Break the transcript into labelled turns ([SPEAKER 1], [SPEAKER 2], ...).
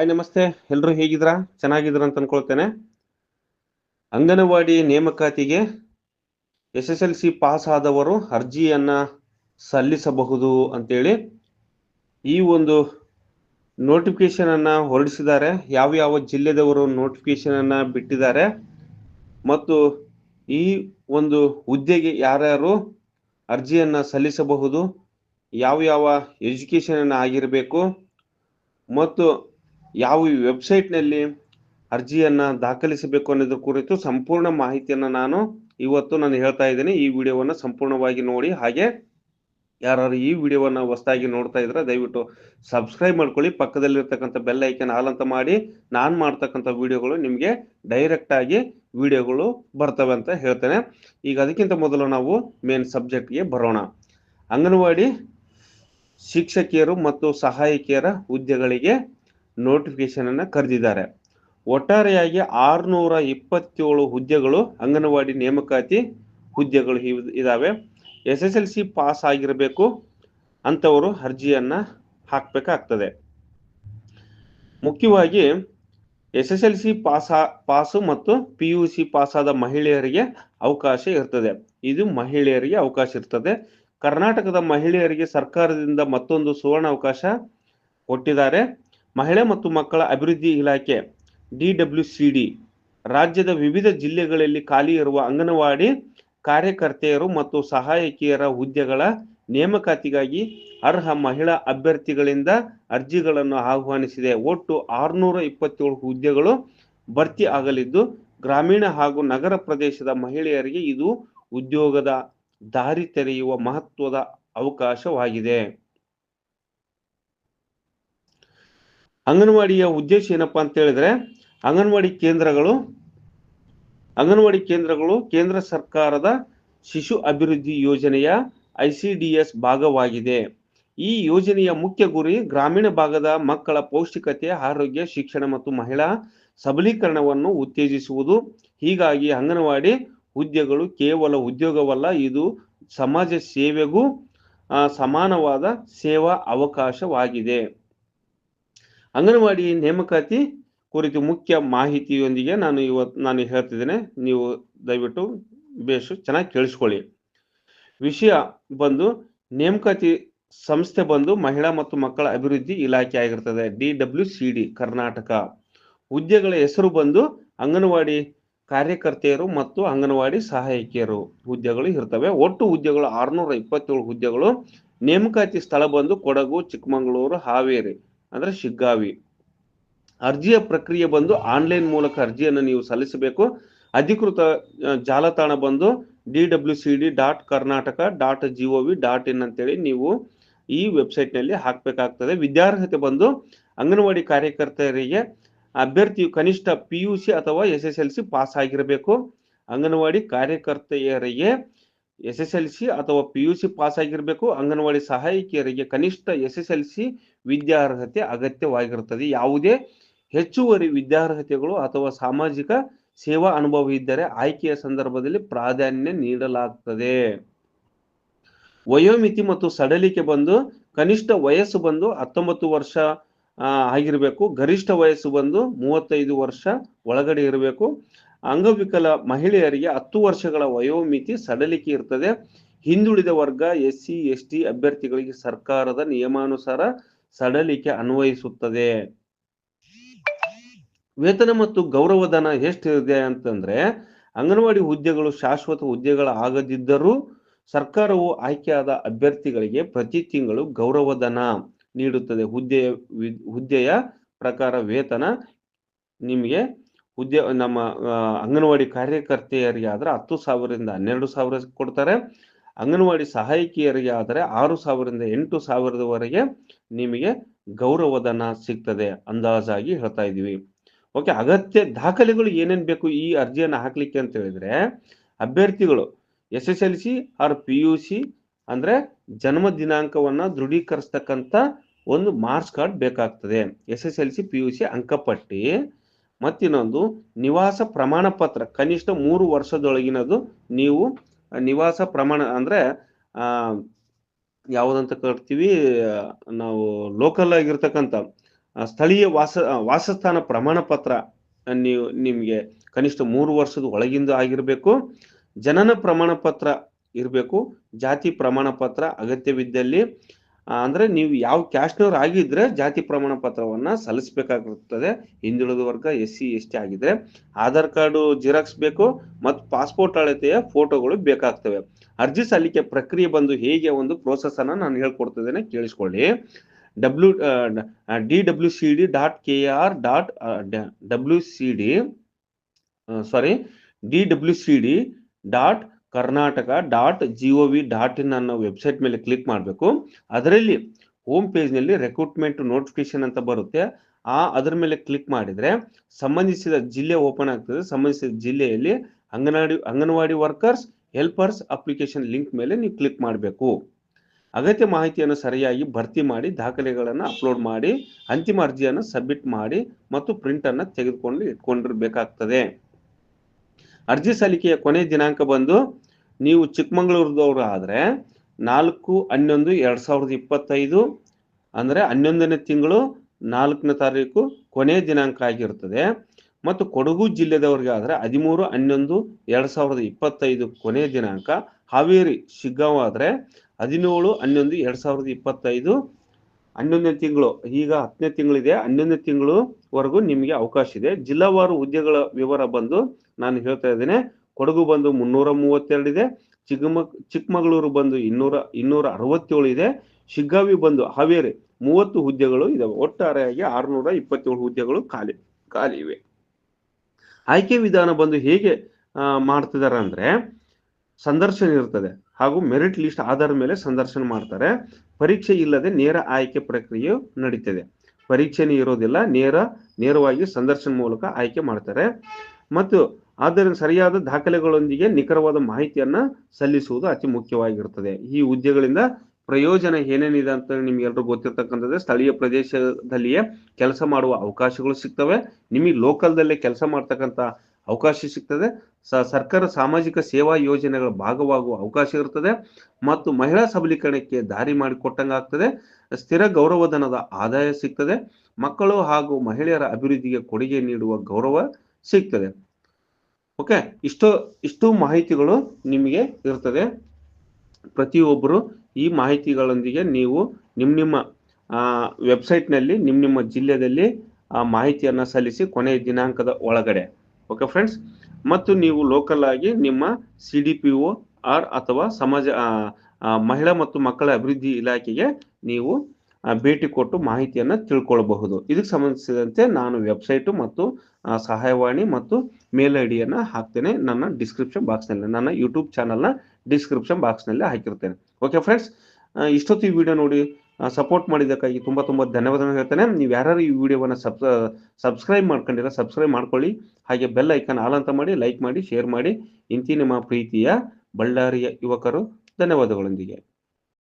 [SPEAKER 1] Hi, ನಮಸ್ತೆ. ಎಲ್ಲರೂ ಹೇಗಿದ್ದೀರಾ? ಚೆನ್ನಾಗಿದ್ದೀರಾ ಅಂತ ಅನ್ಕೊಳ್ತೇನೆ. ಅಂಗನವಾಡಿ ನೇಮಕಾತಿಗೆ S S L C pass ಆದವರು ಅರ್ಜಿಯನ್ನ ಸಲ್ಲಿಸಬಹುದು ಅಂತೇಳಿ ಈ ಒಂದು ನೋಟಿಫಿಕೇಶನ್ ಅನ್ನ ಹೊರಡಿಸಿದ್ದಾರೆ. ಯಾವ ಯಾವ ಜಿಲ್ಲೆದವರು ನೋಟಿಫಿಕೇಶನ್ ಅನ್ನ ಬಿಟ್ಟಿದ್ದಾರೆ ಮತ್ತು ಈ ಒಂದು ಹುದ್ದೆಗೆ ಯಾರ್ಯಾರು ಅರ್ಜಿಯನ್ನ ಸಲ್ಲಿಸಬಹುದು, ಯಾವ ಯಾವ ಎಜುಕೇಶನ್ ಅನ್ನ ಆಗಿರಬೇಕು ಮತ್ತು ಯಾವ ವೆಬ್ಸೈಟ್ನಲ್ಲಿ ಅರ್ಜಿಯನ್ನು ದಾಖಲಿಸಬೇಕು ಅನ್ನೋದ್ರ ಕುರಿತು ಸಂಪೂರ್ಣ ಮಾಹಿತಿಯನ್ನು ನಾನು ಇವತ್ತು ನಾನು ಹೇಳ್ತಾ ಇದ್ದೀನಿ. ಈ ವಿಡಿಯೋವನ್ನು ಸಂಪೂರ್ಣವಾಗಿ ನೋಡಿ. ಹಾಗೆ ಯಾರು ಈ ವಿಡಿಯೋವನ್ನು ಹೊಸದಾಗಿ ನೋಡ್ತಾ ಇದ್ರೆ ದಯವಿಟ್ಟು ಸಬ್ಸ್ಕ್ರೈಬ್ ಮಾಡ್ಕೊಳ್ಳಿ. ಪಕ್ಕದಲ್ಲಿರ್ತಕ್ಕಂಥ ಬೆಲ್ ಐಕನ್ ಆಲ್ ಮಾಡಿ ನಾನು ಮಾಡ್ತಕ್ಕಂಥ ವಿಡಿಯೋಗಳು ನಿಮಗೆ ಡೈರೆಕ್ಟ್ ಆಗಿ ವಿಡಿಯೋಗಳು ಬರ್ತವೆ ಅಂತ ಹೇಳ್ತೇನೆ. ಈಗ ಅದಕ್ಕಿಂತ ಮೊದಲು ನಾವು ಮೇನ್ ಸಬ್ಜೆಕ್ಟ್ಗೆ ಬರೋಣ. ಅಂಗನವಾಡಿ ಶಿಕ್ಷಕಿಯರು ಮತ್ತು ಸಹಾಯಕಿಯರ ಹುದ್ದೆಗಳಿಗೆ ನೋಟಿಫಿಕೇಶನ್ ಅನ್ನ ಕರೆದಿದ್ದಾರೆ. ಒಟ್ಟಾರೆಯಾಗಿ ಆರುನೂರ ಇಪ್ಪತ್ತೇಳು ಹುದ್ದೆಗಳು, ಅಂಗನವಾಡಿ ನೇಮಕಾತಿ ಹುದ್ದೆಗಳು ಇದಾವೆ. S S L C pass ಆಗಿರಬೇಕು ಅಂತವರು ಅರ್ಜಿಯನ್ನ ಹಾಕಬೇಕಾಗ್ತದೆ. ಮುಖ್ಯವಾಗಿ S S L C pass, pass ಮತ್ತು ಪಿ ಯು ಸಿ ಪಾಸ್ ಆದ ಮಹಿಳೆಯರಿಗೆ ಅವಕಾಶ ಇರ್ತದೆ. ಇದು ಮಹಿಳೆಯರಿಗೆ ಅವಕಾಶ ಇರ್ತದೆ. ಕರ್ನಾಟಕದ ಮಹಿಳೆಯರಿಗೆ ಸರ್ಕಾರದಿಂದ ಮತ್ತೊಂದು ಸುವರ್ಣ ಅವಕಾಶ ಕೊಟ್ಟಿದ್ದಾರೆ. ಮಹಿಳೆ ಮತ್ತು ಮಕ್ಕಳ ಅಭಿವೃದ್ಧಿ ಇಲಾಖೆ ಡಬ್ಲ್ಯೂ ಸಿ ಡಿ ರಾಜ್ಯದ ವಿವಿಧ ಜಿಲ್ಲೆಗಳಲ್ಲಿ ಖಾಲಿ ಇರುವ ಅಂಗನವಾಡಿ ಕಾರ್ಯಕರ್ತೆಯರು ಮತ್ತು ಸಹಾಯಕಿಯರ ಹುದ್ದೆಗಳ ನೇಮಕಾತಿಗಾಗಿ ಅರ್ಹ ಮಹಿಳಾ ಅಭ್ಯರ್ಥಿಗಳಿಂದ ಅರ್ಜಿಗಳನ್ನು ಆಹ್ವಾನಿಸಿದೆ. ಒಟ್ಟು ಆರುನೂರ ಇಪ್ಪತ್ತೇಳು ಹುದ್ದೆಗಳು ಭರ್ತಿ ಆಗಲಿದ್ದು, ಗ್ರಾಮೀಣ ಹಾಗೂ ನಗರ ಪ್ರದೇಶದ ಮಹಿಳೆಯರಿಗೆ ಇದು ಉದ್ಯೋಗದ ದಾರಿ ತೆರೆಯುವ ಮಹತ್ವದ ಅವಕಾಶವಾಗಿದೆ. ಅಂಗನವಾಡಿಯ ಉದ್ದೇಶ ಏನಪ್ಪ ಅಂತ ಹೇಳಿದ್ರೆ, ಅಂಗನವಾಡಿ ಕೇಂದ್ರಗಳು ಅಂಗನವಾಡಿ ಕೇಂದ್ರಗಳು ಕೇಂದ್ರ ಸರ್ಕಾರದ ಶಿಶು ಅಭಿವೃದ್ಧಿ ಯೋಜನೆಯ ಐ ಸಿ ಡಿ ಎಸ್ ಭಾಗವಾಗಿದೆ. ಈ ಯೋಜನೆಯ ಮುಖ್ಯ ಗುರಿ ಗ್ರಾಮೀಣ ಭಾಗದ ಮಕ್ಕಳ ಪೌಷ್ಟಿಕತೆ, ಆರೋಗ್ಯ, ಶಿಕ್ಷಣ ಮತ್ತು ಮಹಿಳಾ ಸಬಲೀಕರಣವನ್ನು ಉತ್ತೇಜಿಸುವುದು. ಹೀಗಾಗಿ ಅಂಗನವಾಡಿ ಹುದ್ದೆಗಳು ಕೇವಲ ಉದ್ಯೋಗವಲ್ಲ, ಇದು ಸಮಾಜ ಸೇವೆಗೂ ಸಮಾನವಾದ ಸೇವಾ ಅವಕಾಶವಾಗಿದೆ. ಅಂಗನವಾಡಿ ನೇಮಕಾತಿ ಕುರಿತು ಮುಖ್ಯ ಮಾಹಿತಿಯೊಂದಿಗೆ ನಾನು ಇವತ್ತು ನಾನು ಹೇಳ್ತಿದ್ದೇನೆ. ನೀವು ದಯವಿಟ್ಟು ಬೇಸು ಚೆನ್ನಾಗಿ ಕೇಳಿಸ್ಕೊಳ್ಳಿ. ವಿಷಯ ಬಂದು ನೇಮಕಾತಿ ಸಂಸ್ಥೆ ಬಂದು ಮಹಿಳಾ ಮತ್ತು ಮಕ್ಕಳ ಅಭಿವೃದ್ಧಿ ಇಲಾಖೆ ಆಗಿರ್ತದೆ. D W C D, Karnataka. ಹುದ್ದೆಗಳ ಹೆಸರು ಬಂದು ಅಂಗನವಾಡಿ ಕಾರ್ಯಕರ್ತೆಯರು ಮತ್ತು ಅಂಗನವಾಡಿ ಸಹಾಯಕಿಯರು ಹುದ್ದೆಗಳು ಇರ್ತವೆ. ಒಟ್ಟು ಹುದ್ದೆಗಳು ಆರುನೂರ ಇಪ್ಪತ್ತೇಳು ಹುದ್ದೆಗಳು. ನೇಮಕಾತಿ ಸ್ಥಳ ಬಂದು ಕೊಡಗು, ಚಿಕ್ಕಮಗಳೂರು, ಹಾವೇರಿ. ಅಂದ್ರೆ ಶಿಗ್ಗಾವಿ. ಅರ್ಜಿಯ ಪ್ರಕ್ರಿಯೆ ಬಂದು ಆನ್ಲೈನ್ ಮೂಲಕ ಅರ್ಜಿಯನ್ನು ನೀವು ಸಲ್ಲಿಸಬೇಕು. ಅಧಿಕೃತ ಜಾಲತಾಣ ಬಂದು D W C D dot Karnataka dot G O V dot in ಅಂತೇಳಿ ನೀವು ಈ ವೆಬ್ಸೈಟ್ನಲ್ಲಿ ಹಾಕಬೇಕಾಗ್ತದೆ. ವಿದ್ಯಾರ್ಹತೆ ಬಂದು ಅಂಗನವಾಡಿ ಕಾರ್ಯಕರ್ತೆಯರಿಗೆ ಅಭ್ಯರ್ಥಿಯು ಕನಿಷ್ಠ ಪಿ ಯು ಸಿ ಅಥವಾ S S L C pass ಆಗಿರಬೇಕು. ಅಂಗನವಾಡಿ ಕಾರ್ಯಕರ್ತೆಯರಿಗೆ ಎಸ್ ಎಸ್ ಎಲ್ ಸಿ ಅಥವಾ ಪಿ ಯು ಸಿ ಪಾಸ್ ಆಗಿರಬೇಕು ಅಂಗನವಾಡಿ ಸಹಾಯಕಿಯರಿಗೆ ಕನಿಷ್ಠ ಎಸ್ ಎಸ್ ಎಲ್ ಸಿ ವಿದ್ಯಾರ್ಹತೆ ಅಗತ್ಯವಾಗಿರುತ್ತದೆ. ಯಾವುದೇ ಹೆಚ್ಚುವರಿ ವಿದ್ಯಾರ್ಹತೆಗಳು ಅಥವಾ ಸಾಮಾಜಿಕ ಸೇವಾ ಅನುಭವ ಇದ್ದರೆ ಆಯ್ಕೆಯ ಸಂದರ್ಭದಲ್ಲಿ ಪ್ರಾಧಾನ್ಯ ನೀಡಲಾಗುತ್ತದೆ ವಯೋಮಿತಿ ಮತ್ತು ಸಡಲಿಕೆ ಬಂದು ಕನಿಷ್ಠ ವಯಸ್ಸು ಬಂದು ಹತ್ತೊಂಬತ್ತು ವರ್ಷ ಆಗಿರಬೇಕು. ಗರಿಷ್ಠ ವಯಸ್ಸು ಬಂದು ಮೂವತ್ತೈದು ವರ್ಷ ಒಳಗಡೆ ಇರಬೇಕು. ಅಂಗವಿಕಲ ಮಹಿಳೆಯರಿಗೆ ಹತ್ತು ವರ್ಷಗಳ ವಯೋಮಿತಿ ಸಡಲಿಕೆ ಇರ್ತದೆ. ಹಿಂದುಳಿದ ವರ್ಗ ಎಸ್ ಸಿ ಎಸ್ ಟಿ ಅಭ್ಯರ್ಥಿಗಳಿಗೆ ಸರ್ಕಾರದ ನಿಯಮಾನುಸಾರ ಸಡಲಿಕೆ ಅನ್ವಯಿಸುತ್ತದೆ. ವೇತನ ಮತ್ತು ಗೌರವಧನ ಎಷ್ಟಿದೆ ಅಂತಂದ್ರೆ, ಅಂಗನವಾಡಿ ಹುದ್ದೆಗಳು ಶಾಶ್ವತ ಹುದ್ದೆಗಳ ಆಗದಿದ್ದರೂ ಸರ್ಕಾರವು ಆಯ್ಕೆಯಾದ ಅಭ್ಯರ್ಥಿಗಳಿಗೆ ಪ್ರತಿ ತಿಂಗಳು ಗೌರವಧನ ನೀಡುತ್ತದೆ. ಹುದ್ದೆಯ ಹುದ್ದೆಯ ಪ್ರಕಾರ ವೇತನ ನಿಮಗೆ ಹುದ್ದೆ ನಮ್ಮ ಅಂಗನವಾಡಿ ಕಾರ್ಯಕರ್ತೆಯರಿಗೆ ಆದರೆ ಹತ್ತು ಸಾವಿರದಿಂದ ಹನ್ನೆರಡು ಸಾವಿರ ಕೊಡ್ತಾರೆ. ಅಂಗನವಾಡಿ ಸಹಾಯಕಿಯರಿಗೆ ಆದರೆ ಆರು ಸಾವಿರದಿಂದ ಎಂಟು ಸಾವಿರದವರೆಗೆ ನಿಮಗೆ ಗೌರವಧನ ಸಿಗ್ತದೆ ಅಂದಾಜಾಗಿ ಹೇಳ್ತಾ ಇದ್ದೀವಿ. ಓಕೆ, ಅಗತ್ಯ ದಾಖಲೆಗಳು ಏನೇನು ಬೇಕು ಈ ಅರ್ಜಿಯನ್ನು ಹಾಕಲಿಕ್ಕೆ ಅಂತ ಹೇಳಿದ್ರೆ, ಅಭ್ಯರ್ಥಿಗಳು S S L C or P U C ಅಂದರೆ ಜನ್ಮ ದಿನಾಂಕವನ್ನು ದೃಢೀಕರಿಸ್ತಕ್ಕಂಥ ಒಂದು ಮಾರ್ಕ್ಸ್ ಕಾರ್ಡ್ ಬೇಕಾಗ್ತದೆ. S S L C, P U C, ಅಂಕಪಟ್ಟಿ. ಮತ್ತಿನ್ನೊಂದು ನಿವಾಸ ಪ್ರಮಾಣ ಪತ್ರ, ಕನಿಷ್ಠ ಮೂರು ವರ್ಷದೊಳಗಿನದು ನೀವು ನಿವಾಸ ಪ್ರಮಾಣ ಅಂದ್ರೆ, ಆ, ಯಾವುದಂತ ಕರಿತೀವಿ, ನಾವು ಲೋಕಲ್ ಆಗಿರ್ತಕ್ಕಂಥ ಸ್ಥಳೀಯ ವಾಸ ವಾಸಸ್ಥಾನ ಪ್ರಮಾಣ ಪತ್ರ ನೀವು, ನಿಮಗೆ ಕನಿಷ್ಠ ಮೂರು ವರ್ಷದ ಒಳಗಿಂದ ಆಗಿರಬೇಕು. ಜನನ ಪ್ರಮಾಣ ಪತ್ರ ಇರಬೇಕು, ಜಾತಿ ಪ್ರಮಾಣ ಪತ್ರ ಅಗತ್ಯವಿದ್ದಲ್ಲಿ. ಅಂದ್ರೆ ನೀವು ಯಾವ ಕ್ಯಾಸ್ಟ್ನವ್ರು ಆಗಿದ್ರೆ ಜಾತಿ ಪ್ರಮಾಣ ಪತ್ರವನ್ನ ಸಲ್ಲಿಸಬೇಕಾಗಿರುತ್ತದೆ. ಹಿಂದುಳಿದ ವರ್ಗ ಎಸ್ ಸಿ, ಎಸ್ ಟಿ ಆಗಿದ್ರೆ ಆಧಾರ್ ಕಾರ್ಡು, ಜಿರಾಕ್ಸ್ ಬೇಕು ಮತ್ತು ಪಾಸ್ಪೋರ್ಟ್ ಅಳತೆಯ ಫೋಟೋಗಳು ಬೇಕಾಗ್ತವೆ. ಅರ್ಜಿ ಸಲ್ಲಿಕೆ ಪ್ರಕ್ರಿಯೆ ಬಂದು ಹೇಗೆ ಒಂದು ಪ್ರೋಸೆಸ್ ಅನ್ನ ನಾನು ಹೇಳ್ಕೊಡ್ತಿದ್ದೇನೆ, ಕೇಳಿಸ್ಕೊಳ್ಳಿ. W D W C D dot K R dot W C D sorry D W C D dot Karnataka dot G O V dot in ಅನ್ನೋ ವೆಬ್ಸೈಟ್ ಮೇಲೆ ಕ್ಲಿಕ್ ಮಾಡಬೇಕು. ಅದರಲ್ಲಿ ಹೋಮ್ ಪೇಜ್ನಲ್ಲಿ ರೆಕ್ರೂಟ್ಮೆಂಟ್ ನೋಟಿಫಿಕೇಶನ್ ಅಂತ ಬರುತ್ತೆ. ಆ ಅದರ ಮೇಲೆ ಕ್ಲಿಕ್ ಮಾಡಿದರೆ ಸಂಬಂಧಿಸಿದ ಜಿಲ್ಲೆ ಓಪನ್ ಆಗ್ತದೆ. ಸಂಬಂಧಿಸಿದ ಜಿಲ್ಲೆಯಲ್ಲಿ anganwadi anganwadi workers, helpers application link ಮೇಲೆ ನೀವು ಕ್ಲಿಕ್ ಮಾಡಬೇಕು. ಅಗತ್ಯ ಮಾಹಿತಿಯನ್ನು ಸರಿಯಾಗಿ ಭರ್ತಿ ಮಾಡಿ, ದಾಖಲೆಗಳನ್ನು ಅಪ್ಲೋಡ್ ಮಾಡಿ, ಅಂತಿಮ ಅರ್ಜಿಯನ್ನು ಸಬ್ಮಿಟ್ ಮಾಡಿ ಮತ್ತು ಪ್ರಿಂಟನ್ನು ತೆಗೆದುಕೊಂಡು ಇಟ್ಕೊಂಡಿರ್ಬೇಕಾಗ್ತದೆ. ಅರ್ಜಿ ಸಲ್ಲಿಕೆಯ ಕೊನೆ ದಿನಾಂಕ ಬಂದು ನೀವು ಚಿಕ್ಕಮಗಳೂರದವರು ಆದರೆ ನಾಲ್ಕು, ಹನ್ನೊಂದು, ಎರಡು ಸಾವಿರದ ಇಪ್ಪತ್ತೈದು ಅಂದರೆ ಹನ್ನೊಂದನೇ ತಿಂಗಳು ನಾಲ್ಕನೇ ತಾರೀಕು ಕೊನೆ ದಿನಾಂಕ ಆಗಿರ್ತದೆ. ಮತ್ತು ಕೊಡಗು ಜಿಲ್ಲೆದವ್ರಿಗೆ ಆದರೆ ಹದಿಮೂರು, ಹನ್ನೊಂದು, ಎರಡು ಸಾವಿರದ ಇಪ್ಪತ್ತೈದು ಕೊನೆ ದಿನಾಂಕ. ಹಾವೇರಿ, ಶಿಗ್ಗಾಂವ್ ಆದರೆ ಹದಿನೇಳು, ಹನ್ನೊಂದು, ಎರಡು ಸಾವಿರದ ಇಪ್ಪತ್ತೈದು ಹನ್ನೊಂದನೇ ತಿಂಗಳು. ಈಗ ಹತ್ತನೇ ತಿಂಗಳಿದೆ. ಹನ್ನೊಂದನೇ ತಿಂಗಳವರೆಗೂ ನಿಮಗೆ ಅವಕಾಶ ಇದೆ. ಜಿಲ್ಲಾವಾರು ಹುದ್ದೆಗಳ ವಿವರ ಬಂದು ನಾನು ಹೇಳ್ತಾ ಇದ್ದೇನೆ. ಕೊಡಗು ಬಂದು ಮುನ್ನೂರ ಮೂವತ್ತೆರಡು ಇದೆ. ಚಿಕ್ಕಮ ಚಿಕ್ಕಮಗಳೂರು ಬಂದು ಇನ್ನೂರ ಇನ್ನೂರ ಅರವತ್ತೇಳು ಇದೆ. ಶಿಗ್ಗಾವಿ ಬಂದು ಹಾವೇರಿ ಮೂವತ್ತು ಹುದ್ದೆಗಳು ಇದಾವೆ. ಒಟ್ಟಾರೆಯಾಗಿ ಆರುನೂರ ಇಪ್ಪತ್ತೇಳು ಹುದ್ದೆಗಳು ಖಾಲಿ ಖಾಲಿ ಇವೆ. ಆಯ್ಕೆ ವಿಧಾನ ಬಂದು ಹೇಗೆ ಮಾಡ್ತಿದ್ದಾರೆ ಅಂದ್ರೆ ಸಂದರ್ಶನ ಇರ್ತದೆ ಹಾಗೂ ಮೆರಿಟ್ ಲಿಸ್ಟ್ ಆಧಾರದ ಮೇಲೆ ಸಂದರ್ಶನ ಮಾಡ್ತಾರೆ. ಪರೀಕ್ಷೆ ಇಲ್ಲದೆ ನೇರ ಆಯ್ಕೆ ಪ್ರಕ್ರಿಯೆ ನಡೀತದೆ. ಪರೀಕ್ಷೆನೇ ಇರೋದಿಲ್ಲ, ನೇರ, ನೇರವಾಗಿ ಸಂದರ್ಶನ ಮೂಲಕ ಆಯ್ಕೆ ಮಾಡ್ತಾರೆ. ಮತ್ತು ಆದ್ದರಿಂದ ಸರಿಯಾದ ದಾಖಲೆಗಳೊಂದಿಗೆ ನಿಖರವಾದ ಮಾಹಿತಿಯನ್ನ ಸಲ್ಲಿಸುವುದು ಅತಿ ಮುಖ್ಯವಾಗಿರುತ್ತದೆ ಈ ಹುದ್ದೆಗಳಿಂದ ಪ್ರಯೋಜನ ಏನೇನಿದೆ ಅಂತ ನಿಮ್ಗೆ ಎಲ್ರಿಗೂ ಗೊತ್ತಿರ್ತಕ್ಕಂಥದ್ದು ಸ್ಥಳೀಯ ಪ್ರದೇಶದಲ್ಲಿಯೇ ಕೆಲಸ ಮಾಡುವ ಅವಕಾಶಗಳು ಸಿಗ್ತವೆ. ನಿಮಗೆ ಲೋಕಲ್ದಲ್ಲೇ ಕೆಲಸ ಮಾಡ್ತಕ್ಕಂಥ ಅವಕಾಶ ಸಿಗ್ತದೆ. ಸ, ಸರ್ಕಾರ ಸಾಮಾಜಿಕ ಸೇವಾ ಯೋಜನೆಗಳ ಭಾಗವಾಗುವ ಅವಕಾಶ ಇರ್ತದೆ ಮತ್ತು ಮಹಿಳಾ ಸಬಲೀಕರಣಕ್ಕೆ ದಾರಿ ಮಾಡಿಕೊಟ್ಟಂಗಾಗ್ತದೆ ಸ್ಥಿರ ಗೌರವಧನದ ಆದಾಯ ಸಿಗ್ತದೆ. ಮಕ್ಕಳು ಹಾಗೂ ಮಹಿಳೆಯರ ಅಭಿವೃದ್ಧಿಗೆ ಕೊಡುಗೆ ನೀಡುವ ಗೌರವ ಸಿಗ್ತದೆ. ಓಕೆ, ಇಷ್ಟು ಇಷ್ಟು ಮಾಹಿತಿಗಳು ನಿಮಗೆ ಇರ್ತದೆ. ಪ್ರತಿಯೊಬ್ಬರು ಈ ಮಾಹಿತಿಗಳೊಂದಿಗೆ ನೀವು ನಿಮ್ಮ ನಿಮ್ಮ ವೆಬ್ಸೈಟ್ನಲ್ಲಿ, ನಿಮ್ಮ ನಿಮ್ಮ ಜಿಲ್ಲೆಯಲ್ಲಿ, ಆ, ಮಾಹಿತಿಯನ್ನು ಸಲ್ಲಿಸಿ ಕೊನೆಯ ದಿನಾಂಕದ ಒಳಗಡೆ. ಓಕೆ ಫ್ರೆಂಡ್ಸ್ ಮತ್ತು ನೀವು ಲೋಕಲ್ ಆಗಿ ನಿಮ್ಮ C D P O or ಅಥವಾ ಸಮಾಜ ಮಹಿಳಾ ಮತ್ತು ಮಕ್ಕಳ ಅಭಿವೃದ್ಧಿ ಇಲಾಖೆಗೆ ನೀವು ಭೇಟಿ ಕೊಟ್ಟು ಮಾಹಿತಿಯನ್ನು ತಿಳ್ಕೊಳ್ಬಹುದು. ಇದಕ್ಕೆ ಸಂಬಂಧಿಸಿದಂತೆ ನಾನು ವೆಬ್ಸೈಟು ಮತ್ತು ಸಹಾಯವಾಣಿ ಮತ್ತು ಮೇಲ್ ಐ ಡಿಯನ್ನು ಹಾಕ್ತೇನೆ. ನನ್ನ ಡಿಸ್ಕ್ರಿಪ್ಷನ್ ಬಾಕ್ಸ್ನಲ್ಲಿ ನನ್ನ ಯೂಟ್ಯೂಬ್ ಚಾನಲ್ನ ಡಿಸ್ಕ್ರಿಪ್ಷನ್ ಬಾಕ್ಸ್ನಲ್ಲಿ ಹಾಕಿರ್ತೇನೆ. ಓಕೆ ಫ್ರೆಂಡ್ಸ್ ಇಷ್ಟೊತ್ತು ಈ ವಿಡಿಯೋ ನೋಡಿ. ಸಪೋರ್ಟ್ ಮಾಡಿದ್ದಕ್ಕಾಗಿ ತುಂಬ ತುಂಬ ಧನ್ಯವಾದಗಳು ಹೇಳ್ತೇನೆ. ನೀವು ಯಾರು ಈ ವಿಡಿಯೋವನ್ನು ಸಬ್ ಸಬ್ಸ್ಕ್ರೈಬ್ ಮಾಡ್ಕೊಂಡಿಲ್ಲ ಸಬ್ಸ್ಕ್ರೈಬ್ ಮಾಡ್ಕೊಳ್ಳಿ. ಹಾಗೆ ಬೆಲ್ ಐಕನ್ ಆಲ್ ಅಂತ ಮಾಡಿ ಲೈಕ್ ಮಾಡಿ ಶೇರ್ ಮಾಡಿ. ಇಂತಿ ನಿಮ್ಮ ಪ್ರೀತಿಯ ಬಳ್ಳಾರಿಯ ಯುವಕರು ಧನ್ಯವಾದಗಳೊಂದಿಗೆ.